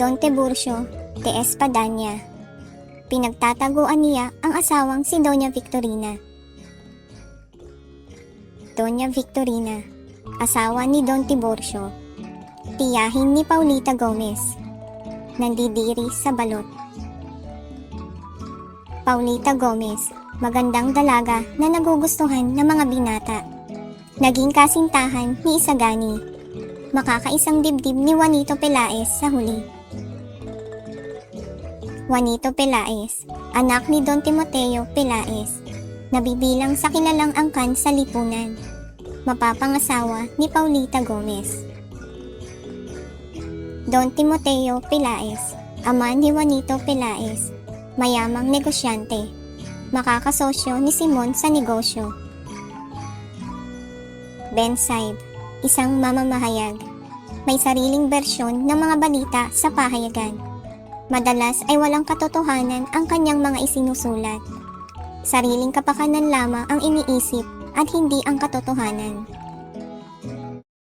Don Tiburcio de Espadanya. Pinagtataguan niya ang asawang si Doña Victorina. Doña Victorina, asawa ni Don Tiburcio, tiyahin ni Paulita Gomez, nandidiri sa balot. Paulita Gomez, magandang dalaga na nagugustuhan ng mga binata. Naging kasintahan ni Isagani, makakaisang dibdib ni Juanito Pelaez sa huli. Juanito Pelaez, anak ni Don Timoteo Pelaez, nabibilang sa kilalang angkan sa lipunan, mapapangasawa ni Paulita Gomez. Don Timoteo Pelaez, ama ni Juanito Pelaez, mayamang negosyante, makakasosyo ni Simon sa negosyo. Ben Saib, isang mamamahayag, may sariling bersyon ng mga balita sa pahayagan. Madalas ay walang katotohanan ang kanyang mga isinusulat. Sariling kapakanan lamang ang iniisip at hindi ang katotohanan.